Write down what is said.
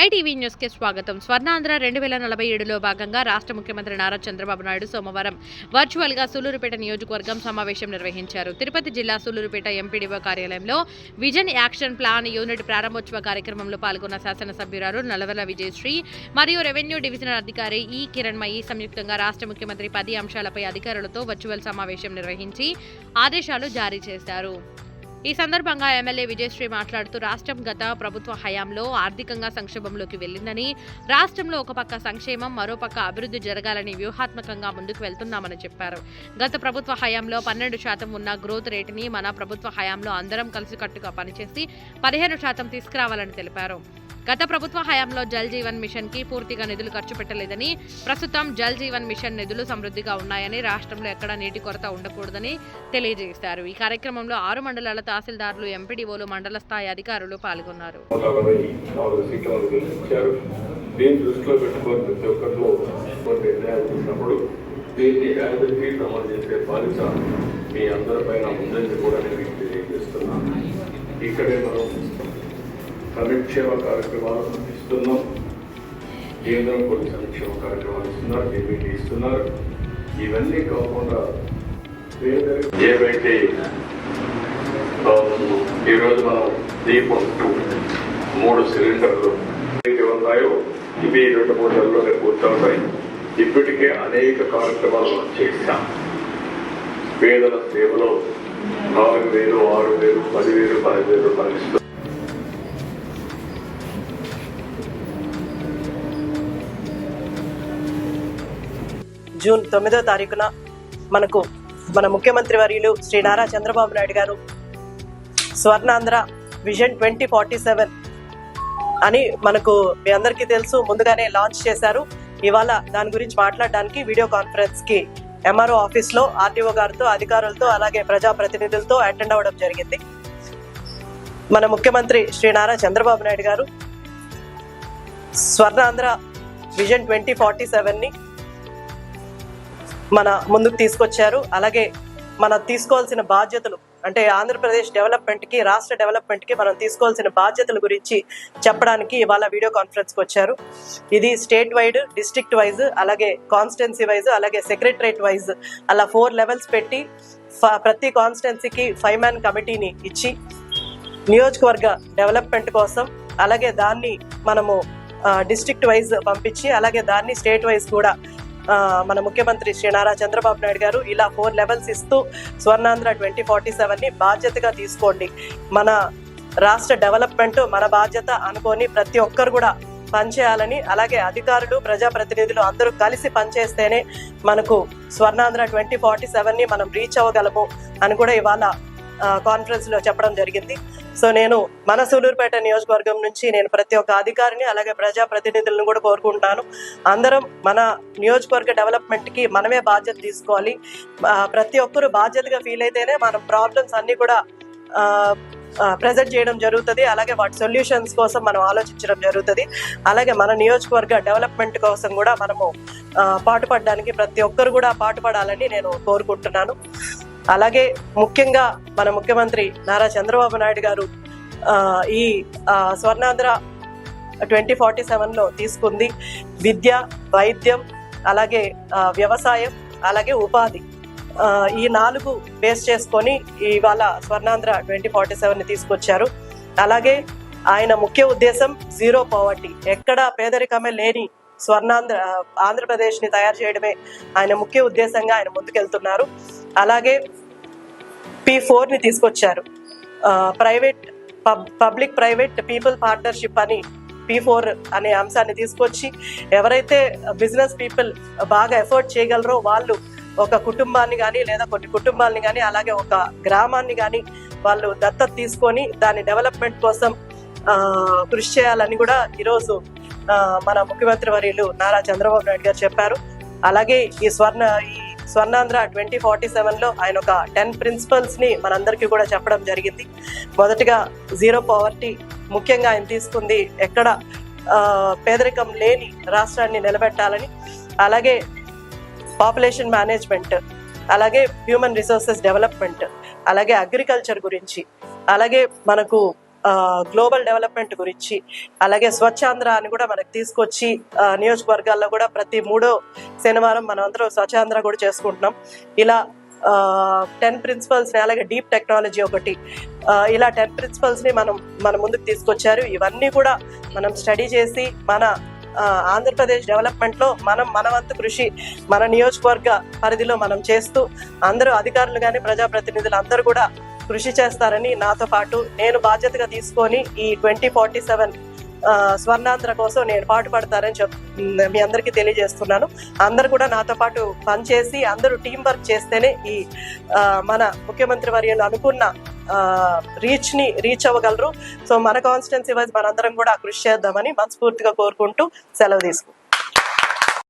My TV న్యూస్కి స్వాగతం. స్వర్ణాంధ్ర రెండు వేల నలభై ఏడులో భాగంగా రాష్ట్ర ముఖ్యమంత్రి నారా చంద్రబాబు నాయుడు సోమవారం వర్చువల్గా సూలూరుపేట నియోజకవర్గం సమావేశం నిర్వహించారు. తిరుపతి జిల్లా సూలూరుపేట ఎంపీడీఓ కార్యాలయంలో విజన్ యాక్షన్ ప్లాన్ యూనిట్ ప్రారంభోత్సవ కార్యక్రమంలో పాల్గొన్న శాసనసభ్యురాలు నలవల విజయశ్రీ మరియు రెవెన్యూ డివిజనల్ అధికారి ఈ కిరణ్మయి సంయుక్తంగా రాష్ట్ర ముఖ్యమంత్రి పది అంశాలపై అధికారులతో వర్చువల్ సమావేశం నిర్వహించి ఆదేశాలు జారీ చేశారు. ఈ సందర్భంగా ఎమ్మెల్యే విజయశ్రీ మాట్లాడుతూ రాష్ట్రం గత ప్రభుత్వ హయాంలో ఆర్థికంగా సంక్షోభంలోకి వెళ్ళిందని రాష్ట్రంలో ఒక పక్క సంక్షేమం మరోపక్క అభివృద్ధి జరగాలని వ్యూహాత్మకంగా ముందుకు వెళ్తున్నామని చెప్పారు. గత ప్రభుత్వ హయాంలో పన్నెండు శాతం ఉన్న గ్రోత్ రేటుని మన ప్రభుత్వ హయాంలో అందరం కలిసికట్టుగా పనిచేసి పదిహేను శాతం తీసుకురావాలని తెలిపారు. గత ప్రభుత్వ హయాంలో జల్ జీవన్ మిషన్కి పూర్తిగా నిధులు ఖర్చు పెట్టలేదని ప్రస్తుతం జల్ జీవన్ మిషన్ నిధులు సమృద్ధిగా ఉన్నాయని రాష్ట్రంలో ఎక్కడా నీటి కొరత ఉండకూడదని తెలియజేశారు. ఈ కార్యక్రమంలో ఆరు మండలాల తహసీల్దారులు ఎంపీడీఓలు మండల స్థాయి అధికారులు పాల్గొన్నారు. నలభై నాలుగు సీట్ల దీన్ని దృష్టిలో పెట్టుకొని ప్రతి నిర్ణయాలు దీన్ని మీ అందరిపైన కూడా నేను తెలియజేస్తున్నాను ఇక్కడే మనం సంక్షేమ కార్యక్రమాలు ఇస్తున్నాం. కేంద్రం కొన్ని సంక్షేమ కార్యక్రమాలు ఇస్తున్నారు డిబిటీ ఇస్తున్నారు ఇవన్నీ కాకుండా ఏవైతే ఏవైతే ఈరోజు మనం దీపం మూడు సిలిండర్లు. ఏవైతే ఉన్నాయో ఇవి రెండు మూడు నెలల్లోనే పూర్తవుతాయి. ఇప్పటికే అనేక కార్యక్రమాలు మనం చేశాం. పేదల సేవలో నాలుగు వేలు ఆరు వేలు పదివేలు పదివేలు రూపాయలు జూన్ తొమ్మిదో తారీఖున మనకు మన ముఖ్యమంత్రి వర్యులు శ్రీ నారా చంద్రబాబు నాయుడు గారు Swarnandhra vision twenty forty seven అని మనకు మీ అందరికీ తెలుసు ముందుగానే లాంచ్ చేశారు. ఇవాళ దాని గురించి మాట్లాడడానికి వీడియో కాన్ఫరెన్స్కి ఎంఆర్ఓ ఆఫీస్లో ఆర్టీఓ గారితో అధికారులతో అలాగే ప్రజాప్రతినిధులతో అటెండ్ అవ్వడం జరిగింది. మన ముఖ్యమంత్రి శ్రీ నారా చంద్రబాబు నాయుడు గారు స్వర్ణాంధ్ర విజన్ ట్వంటీ ఫార్టీ సెవెన్ని మన ముందుకు తీసుకొచ్చారు. అలాగే మన తీసుకోవాల్సిన బాధ్యతలు అంటే ఆంధ్రప్రదేశ్ డెవలప్మెంట్కి రాష్ట్ర డెవలప్మెంట్కి మనం తీసుకోవాల్సిన బాధ్యతల గురించి చెప్పడానికి ఇవాళ వీడియో కాన్ఫరెన్స్కి వచ్చారు. ఇది స్టేట్ వైడ్ డిస్ట్రిక్ట్ వైజ్ అలాగే కాన్స్టిట్యున్సీ వైజ్ అలాగే సెక్రటరేట్ వైజ్ అలా ఫోర్ లెవెల్స్ పెట్టి ప్రతి కాన్స్టిట్యున్సీకి ఫైవ్ మ్యాన్ కమిటీని ఇచ్చి నియోజకవర్గ డెవలప్మెంట్ కోసం అలాగే దాన్ని మనము డిస్ట్రిక్ట్ వైజ్ పంపించి అలాగే దాన్ని స్టేట్ వైజ్ కూడా మన ముఖ్యమంత్రి శ్రీ నారా చంద్రబాబు నాయుడు గారు ఇలా ఫోర్ లెవెల్స్ ఇస్తూ స్వర్ణాంధ్ర ట్వంటీ ఫార్టీ సెవెన్ని బాధ్యతగా తీసుకోండి. మన రాష్ట్ర డెవలప్మెంట్ మన బాధ్యత అనుకొని ప్రతి ఒక్కరు కూడా పనిచేయాలని అలాగే అధికారులు ప్రజాప్రతినిధులు అందరూ కలిసి పనిచేస్తేనే మనకు స్వర్ణాంధ్ర ట్వంటీ ఫార్టీ సెవెన్ని మనం రీచ్ అవ్వగలము అని కూడా ఇవాళ కాన్ఫరెన్స్లో చెప్పడం జరిగింది. సో నేను మన సూలూరుపేట నియోజకవర్గం నుంచి నేను ప్రతి ఒక్క అధికారిని అలాగే ప్రజా ప్రతినిధులను కూడా కోరుకుంటాను. అందరం మన నియోజకవర్గ డెవలప్మెంట్కి మనమే బాధ్యత తీసుకోవాలి. ప్రతి ఒక్కరు బాధ్యతగా ఫీల్ అయితేనే మనం ప్రాబ్లమ్స్ అన్నీ కూడా ప్రజెంట్ చేయడం జరుగుతుంది. అలాగే వాటి సొల్యూషన్స్ కోసం మనం ఆలోచించడం జరుగుతుంది. అలాగే మన నియోజకవర్గ డెవలప్మెంట్ కోసం కూడా మనము పాటుపడడానికి ప్రతి ఒక్కరు కూడా పాటుపడాలని నేను కోరుకుంటున్నాను. అలాగే ముఖ్యంగా మన ముఖ్యమంత్రి నారా చంద్రబాబు నాయుడు గారు ఈ స్వర్ణాంధ్ర ట్వంటీ ఫార్టీ సెవెన్లో తీసుకుంది విద్య వైద్యం అలాగే వ్యవసాయం అలాగే ఉపాధి. ఈ నాలుగు బేస్ చేసుకొని ఇవాళ స్వర్ణాంధ్ర ట్వంటీ ఫార్టీ సెవెన్ తీసుకొచ్చారు. అలాగే ఆయన ముఖ్య ఉద్దేశం జీరో పావర్టీ. ఎక్కడ పేదరికమే లేని స్వర్ణాంధ్ర ఆంధ్రప్రదేశ్ని తయారు చేయడమే ఆయన ముఖ్య ఉద్దేశంగా ఆయన ముందుకెళ్తున్నారు. అలాగే పి ఫోర్ని తీసుకొచ్చారు. Private public private people partnership అని పి ఫోర్ అనే అంశాన్ని తీసుకొచ్చి ఎవరైతే బిజినెస్ పీపుల్ బాగా ఎఫర్ట్ చేయగలరో వాళ్ళు ఒక కుటుంబాన్ని కానీ లేదా కొన్ని కుటుంబాలని కానీ అలాగే ఒక గ్రామాన్ని కానీ వాళ్ళు దత్తత తీసుకొని దాని డెవలప్మెంట్ కోసం కృషి చేయాలని కూడా ఈరోజు మన ముఖ్యమంత్రి వర్యులు నారా చంద్రబాబు నాయుడు గారు చెప్పారు. అలాగే ఈ స్వర్ణ ఈ స్వర్ణాంధ్ర ట్వంటీ ఫార్టీ సెవెన్లో ఆయన ఒక టెన్ ప్రిన్సిపల్స్ని మనందరికీ కూడా చెప్పడం జరిగింది. మొదటిగా జీరో పవర్టీ ముఖ్యంగా ఆయన తీసుకుంది ఎక్కడ పేదరికం లేని రాష్ట్రాన్ని నిలబెట్టాలని అలాగే పాపులేషన్ మేనేజ్మెంట్ అలాగే హ్యూమన్ రిసోర్సెస్ డెవలప్మెంట్ అలాగే అగ్రికల్చర్ గురించి అలాగే మనకు గ్లోబల్ డెవలప్మెంట్ గురించి అలాగే స్వచ్ఛాంధ్ర అని కూడా మనకు తీసుకొచ్చి నియోజకవర్గాల్లో కూడా ప్రతి మూడో శనివారం మనం అందరం స్వచ్ఛాంధ్ర కూడా చేసుకుంటున్నాం. ఇలా టెన్ ప్రిన్సిపల్స్ని అలాగే డీప్ టెక్నాలజీ ఒకటి ఇలా టెన్ ప్రిన్సిపల్స్ని మనం మన ముందుకు తీసుకొచ్చారు. ఇవన్నీ కూడా మనం స్టడీ చేసి మన ఆంధ్రప్రదేశ్ డెవలప్మెంట్లో మనం మన వంతు కృషి మన నియోజకవర్గ పరిధిలో మనం చేస్తూ అందరూ అధికారులు కానీ ప్రజాప్రతినిధులు అందరూ కూడా కృషి చేస్తారని నాతో పాటు నేను బాధ్యతగా తీసుకొని ఈ ట్వంటీ ఫార్టీ సెవెన్ స్వర్ణాంధ్ర కోసం నేను పాటుపడతారని చెప్ మీ అందరికీ తెలియజేస్తున్నాను. అందరూ కూడా నాతో పాటు పనిచేసి అందరూ టీం వర్క్ చేస్తేనే ఈ మన ముఖ్యమంత్రి వర్యులు అనుకున్న రీచ్ని రీచ్ అవ్వగలరు. సో మన కాన్స్టిట్యున్సీ వైజ్ మనందరం కూడా కృషి చేద్దామని మనస్ఫూర్తిగా కోరుకుంటూ సెలవు తీసుకుంటాం